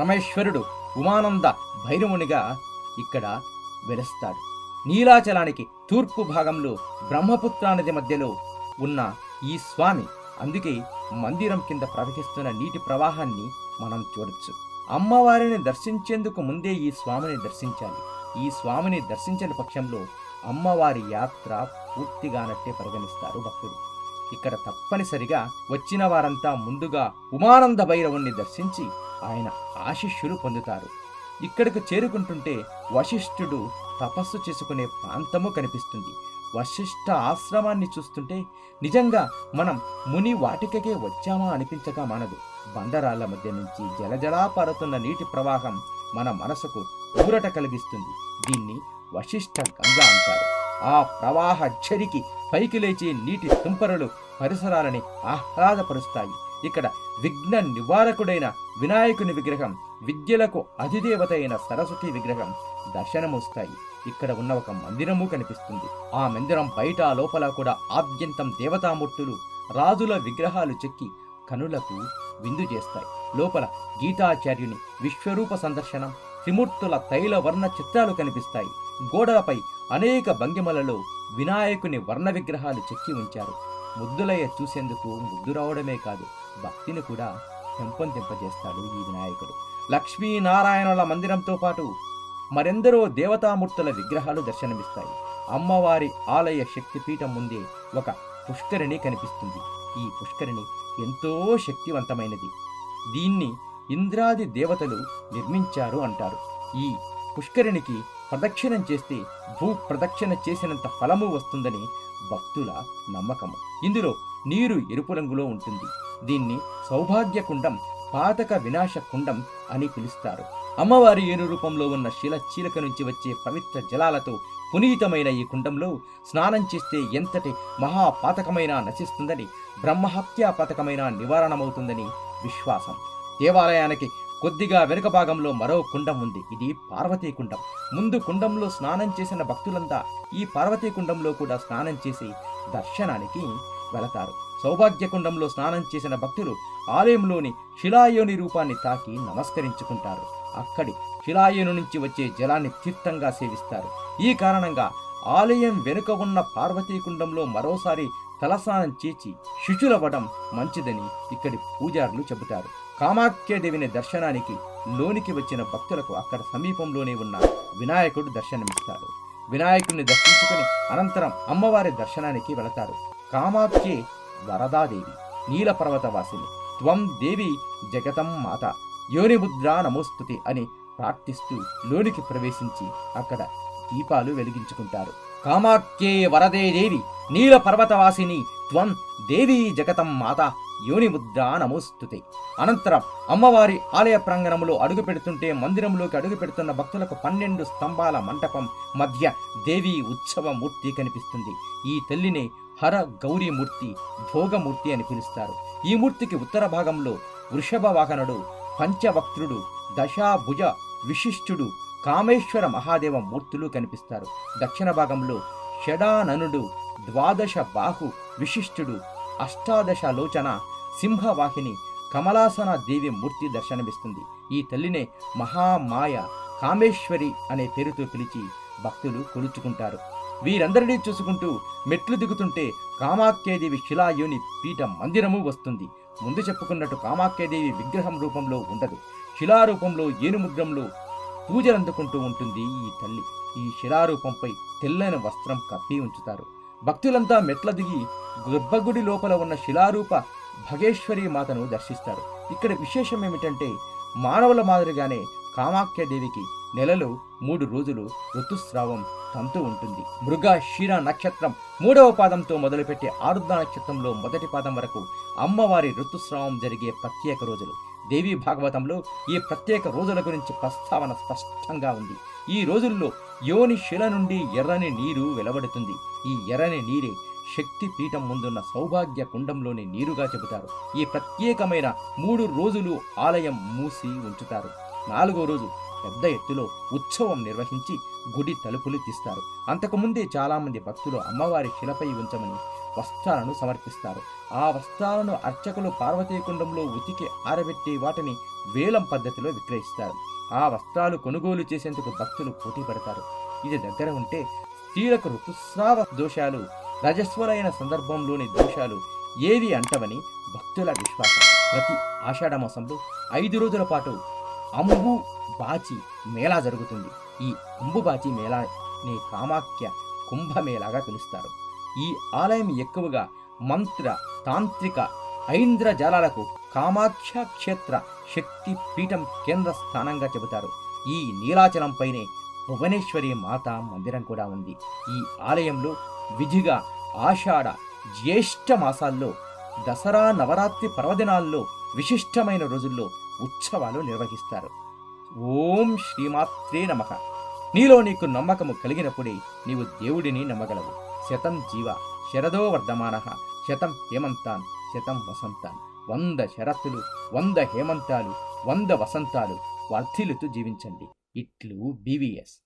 పరమేశ్వరుడు ఉమానంద భైరవునిగా ఇక్కడ వెలుస్తాడు నీలాచలానికి తూర్పు భాగంలో బ్రహ్మపుత్రా నది మధ్యలో ఉన్న ఈ స్వామి అందుకే మందిరం కింద ప్రవహిస్తున్న నీటి ప్రవాహాన్ని మనం చూడొచ్చు. అమ్మవారిని దర్శించేందుకు ముందే ఈ స్వామిని దర్శించాలి. ఈ స్వామిని దర్శించని పక్షంలో అమ్మవారి యాత్ర పూర్తిగానట్టే పరిగణిస్తారు భక్తులు. ఇక్కడ తప్పనిసరిగా వచ్చిన వారంతా ముందుగా ఉమానంద భైరవుణ్ణి దర్శించి ఆయన ఆశిష్యులు పొందుతారు. ఇక్కడికి చేరుకుంటుంటే వశిష్ఠుడు తపస్సు చేసుకునే ప్రాంతము కనిపిస్తుంది. వశిష్ఠ ఆశ్రమాన్ని చూస్తుంటే నిజంగా మనం ముని వాటికకే వచ్చామా అనిపించక మనదు. బండరాళ్ళ మధ్య నుంచి జలజలా పారుతున్న నీటి ప్రవాహం మన మనసుకు ఊరట కలిగిస్తుంది. దీన్ని వశిష్ఠ గంగ అంటారు. ఆ ప్రవాహ ఝరికి పైకి లేచే నీటి తుంపరలు పరిసరాలని ఆహ్లాదపరుస్తాయి. ఇక్కడ విఘ్న నివారకుడైన వినాయకుని విగ్రహం విద్యలకు అధిదేవత అయిన సరస్వతి విగ్రహం దర్శనమొస్తాయి. ఇక్కడ ఉన్న ఒక మందిరము కనిపిస్తుంది. ఆ మందిరం బయట లోపల కూడా ఆద్యంతం దేవతామూర్తులు రాజుల విగ్రహాలు చెక్కి కనులకు విందు చేస్తాయి. లోపల గీతాచార్యుని విశ్వరూప సందర్శనం త్రిమూర్తుల తైల వర్ణ చిత్రాలు కనిపిస్తాయి. గోడలపై అనేక భంగిమలలో వినాయకుని వర్ణ విగ్రహాలు చెక్కి ఉంచారు. ముద్దులయ్య చూసేందుకు ముద్దు రావడమే కాదు భక్తిని కూడా పెంపొందింపజేస్తాడు ఈ వినాయకుడు. లక్ష్మీనారాయణుల మందిరంతో పాటు మరెందరో దేవతామూర్తుల విగ్రహాలు దర్శనమిస్తాయి. అమ్మవారి ఆలయ శక్తిపీఠం ముందే ఒక పుష్కరిణి కనిపిస్తుంది. ఈ పుష్కరిణి ఎంతో శక్తివంతమైనది. దీన్ని ఇంద్రాది దేవతలు నిర్మించారు అంటారు. ఈ పుష్కరిణికి ప్రదక్షిణం చేస్తే భూ ప్రదక్షిణ చేసినంత ఫలము వస్తుందని భక్తుల నమ్మకము. ఇందులో నీరు ఎరుపు రంగులో ఉంటుంది. దీన్ని సౌభాగ్య కుండం పాతక వినాశ కుండం అని పిలుస్తారు. అమ్మవారి ఏను రూపంలో ఉన్న శిల చీలక నుంచి వచ్చే పవిత్ర జలాలతో పునీతమైన ఈ కుండంలో స్నానం చేస్తే ఎంతటి మహాపాతకమైన నశిస్తుందని బ్రహ్మహత్యా పథకమైన నివారణమవుతుందని విశ్వాసం. దేవాలయానికి కొద్దిగా వెనుక భాగంలో మరో కుండం ఉంది. ఇది పార్వతీ కుండం. ముందు కుండంలో స్నానం చేసిన భక్తులంతా ఈ పార్వతీ కుండంలో కూడా స్నానం చేసి దర్శనానికి వెళతారు. సౌభాగ్య కుండంలో స్నానం చేసిన భక్తులు ఆలయంలోని శిలాయోని రూపాన్ని తాకి నమస్కరించుకుంటారు. అక్కడి శిలాయోని నుంచి వచ్చే జలాన్ని తీర్థంగా సేవిస్తారు. ఈ కారణంగా ఆలయం వెనుక ఉన్న పార్వతీ కుండంలో మరోసారి తలస్నానం చేసి శుచులవ్వడం మంచిదని ఇక్కడి పూజారులు చెబుతారు. కామాఖ్యదేవిని దర్శనానికి లోనికి వచ్చిన భక్తులకు అక్కడ సమీపంలోనే ఉన్న వినాయకుడు దర్శనమిస్తాడు వినాయకుడిని దర్శించుకుని అనంతరం అమ్మవారి దర్శనానికి వెళతారు. కామాఖ్యే వరదాదేవి నీల పర్వతవాసిని త్వం దేవి జగతం మాత యోనిముద్రా నమోస్తుతి అని ప్రార్థిస్తూ లోనికి ప్రవేశించి అక్కడ దీపాలు వెలిగించుకుంటారు. కామాఖ్యే వరదే దేవి నీల పర్వతవాసిని త్వం దేవీ జగతం మాత యోనిముద్రా నమోస్తుతి. అనంతరం అమ్మవారి ఆలయ ప్రాంగణంలో అడుగు పెడుతుంటే మందిరంలోకి అడుగు పెడుతున్న భక్తులకు పన్నెండు స్తంభాల మంటపం మధ్య దేవి ఉత్సవ మూర్తి కనిపిస్తుంది. ఈ తల్లిని హర గౌరీమూర్తి భోగమూర్తి అని పిలుస్తారు. ఈ మూర్తికి ఉత్తర భాగంలో వృషభ వాహనుడు పంచవక్త్రుడు దశాభుజ విశిష్టుడు కామేశ్వర మహాదేవ మూర్తులు కనిపిస్తారు. దక్షిణ భాగంలో షడాననుడు ద్వాదశ బాహు విశిష్టుడు అష్టాదశలోచన సింహవాహిని కమలాసన దేవి మూర్తి దర్శనమిస్తుంది. ఈ తల్లినే మహామాయ కామేశ్వరి అనే పేరుతో పిలిచి భక్తులు కొలుచుకుంటారు. వీరందరినీ చూసుకుంటూ మెట్లు దిగుతుంటే కామాఖ్యాదేవి శిలాయోని పీఠ మందిరము వస్తుంది. ముందు చెప్పుకున్నట్టు కామాఖ్యాదేవి విగ్రహం రూపంలో ఉండదు. శిలారూపంలో ఏనుముద్రంలో పూజలందుకుంటూ ఉంటుంది ఈ తల్లి. ఈ శిలారూపంపై తెల్లని వస్త్రం కప్పి ఉంచుతారు. భక్తులంతా మెట్ల దిగి గర్భగుడి లోపల ఉన్న శిలారూప భగేశ్వరి మాతను దర్శిస్తారు. ఇక్కడ విశేషం ఏమిటంటే మానవుల మాదిరిగానే కామాఖ్యదేవికి నెలలో మూడు రోజులు ఋతుస్రావం తంతు ఉంటుంది. మృగ శిర నక్షత్రం మూడవ పాదంతో మొదలుపెట్టి ఆరుద్ర నక్షత్రంలో మొదటి పాదం వరకు అమ్మవారి ఋతుస్రావం జరిగే ప్రత్యేక రోజులు. దేవి భాగవతంలో ఈ ప్రత్యేక రోజుల గురించి ప్రస్తావన స్పష్టంగా ఉంది. ఈ రోజుల్లో యోని శిల నుండి ఎర్రని నీరు వెలవడుతుంది ఈ ఎర్రని నీరే శక్తి పీఠం ముందున్న సౌభాగ్య కుండంలోని నీరుగా చెబుతారు. ఈ ప్రత్యేకమైన మూడు రోజులు ఆలయం మూసి ఉంచుతారు. నాలుగో రోజు పెద్ద ఎత్తులో ఉత్సవం నిర్వహించి గుడి తలుపులు తీస్తారు. అంతకుముందే చాలామంది భక్తులు అమ్మవారి శిలపై ఉంచమని వస్త్రాలను సమర్పిస్తారు. ఆ వస్త్రాలను అర్చకులు పార్వతీకుండంలో ఉతికి ఆరబెట్టి వాటిని వేలం పద్ధతిలో విక్రయిస్తారు. ఆ వస్త్రాలు కొనుగోలు చేసేందుకు భక్తులు పోటీ పడతారు. ఇది దగ్గర ఉంటే స్త్రీలకు ఋతుస్రావ దోషాలు రజస్వలైన సందర్భంలోని దోషాలు ఏవి అంటవని భక్తుల విశ్వాసం. ప్రతి ఆషాఢ మాసంలో ఐదు రోజుల పాటు అంబు బాచి మేళా జరుగుతుంది. ఈ అంబుబాచి మేళాని కామాఖ్య కుంభమేళాగా పిలుస్తారు. ఈ ఆలయం ఎక్కువగా మంత్ర తాంత్రిక ఐంద్ర జలాలకు కామాఖ్య క్షేత్ర శక్తి పీఠం కేంద్ర స్థానంగా చెబుతారు. ఈ నీలాచలంపైనే భువనేశ్వరి మాత మందిరం కూడా ఉంది. ఈ ఆలయంలో విధిగా ఆషాఢ జ్యేష్ఠ మాసాల్లో దసరా నవరాత్రి పర్వదినాల్లో విశిష్టమైన రోజుల్లో ఉత్సవాలు నిర్వహిస్తారు. ఓం శ్రీమాత్రే నమః. నీలో నీకు నమ్మకము కలిగినప్పుడే నీవు దేవుడిని నమ్మగలవు. శతం జీవ శరదో వర్ధమాన. శతం హేమంతాన్ శతం వసంతాన్. వంద శరత్తులు వంద హేమంతాలు వంద వసంతాలు వర్ధిల్లుతూ జీవించండి. ఇట్లు బీవీఎస్.